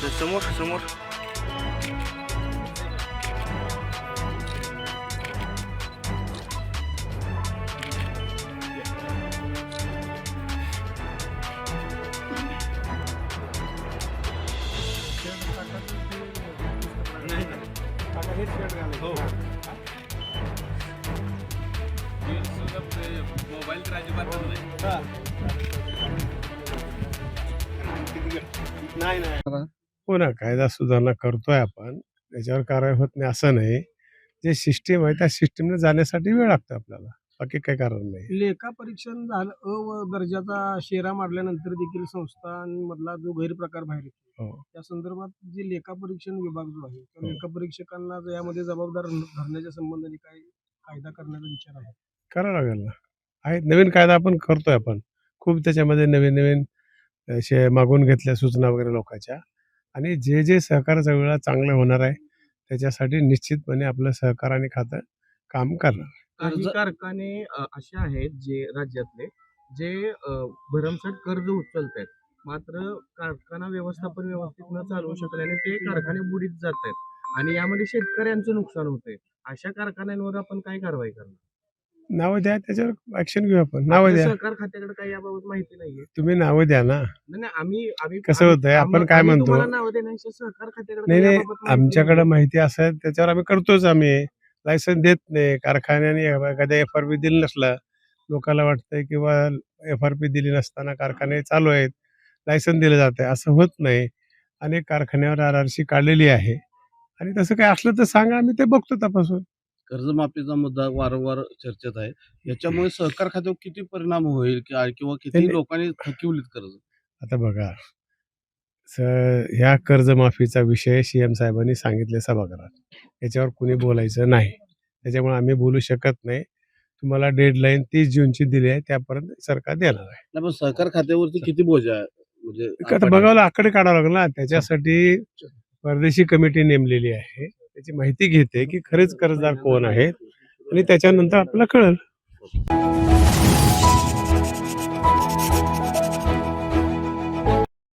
समोर समोर मोबाईल तर अजिबात नाही. नाही हो ना कायदा सुधारणा करतोय आपण. त्याच्यावर कारवाई होत नाही असं नाही. जे सिस्टीम आहे त्या सिस्टीमने जाण्यासाठी वेळ लागतो आपल्याला. बाकी काही कारण नाही. लेखा परीक्षण झालं अ व दर्जाचा शेरा मारल्यानंतर देखील संस्थांमधला जो गैरप्रकार बाहेर येतो हो. त्या संदर्भात जे लेखा परीक्षण विभाग जो आहे त्या हो. लेखा परीक्षकांना जर यामध्ये जबाबदार धरण्याच्या संबंधाने काय कायदा करण्याचा विचार आहे? करावं लागेल ना. आहे नवीन कायदा आपण करतोय आपण. खूप त्याच्यामध्ये नवीन नवीन असे मागून घेतल्या सूचना वगैरे लोकांच्या. आणि जे जे सहकाराच्या वेळेला चांगलं होणार आहे त्याच्यासाठी निश्चितपणे आपलं सहकार आणि खातं काम करणार. काही कारखाने अ, असे आहेत जे राज्यातले जे अ, भरमसाठ कर्ज उचलत आहेत मात्र कारखाना व्यवस्थापन व्यवस्थित न चालवू शकल्याने ते कारखाने बुडीत जात आहेत आणि यामध्ये शेतकऱ्यांचं नुकसान होतंय. अशा कारखान्यांवर आपण काय कारवाई करणार? नावं द्या त्याच्यावर ऍक्शन घेऊ आपण. नावं द्या. सहकार खात्याकडे काही याबाबत माहिती नाहीये. तुम्ही नावं द्या ना. नाही नाही, आम्ही आम्ही कसं होतंय, आपण आम्ही- काय आम्ही म्हणतो? तुम्हाला नावं देण्यापेक्षा सहकार खात्याकडे नाही काही नाही याबाबत माहिती आमच्याकडे. माहिती असेल त्याच्यावर आम्ही करतोच आम्ही. लायसन देत नाही. कारखान्याने एखाद्या एफ आर पी दिलं नसलं लोकांना वाटतंय किंवा एफ आर पी दिली नसताना कारखाने चालू आहेत लायसन दिलं जात आहे असं होत नाही. अनेक कारखान्यावर आर आर सी काढलेली आहे. आणि तसं काय असलं तर सांगा आम्ही ते बघतो तपासून. कर्जमाफीचा मुद्दा वारंवार चर्चेत आहे. याच्यामुळे सहकार खात्यावर किती परिणाम होईल कि- किंवा किती लोकांनी थकिवलीत कर्ज? आता बघा स ह्या कर्जमाफीचा विषय सी एम साहेबांनी सांगितले सभागृहात. याच्यावर कुणी बोलायचं नाही. त्याच्यामुळे आम्ही बोलू शकत नाही. तुम्हाला डेडलाईन तीस जूनची दिली आहे त्यापर्यंत सरकार देणार आहे. नाही पण सहकार खात्यावरती किती बोजा आहे? म्हणजे आता बघावं आकडे काढावं लागेल ना. त्याच्यासाठी परदेशी कमिटी नेमलेली आहे. त्याची माहिती घेते की खरेच कर्जदार कोण आहेत आणि त्याच्यानंतर आपल्याला कळेल.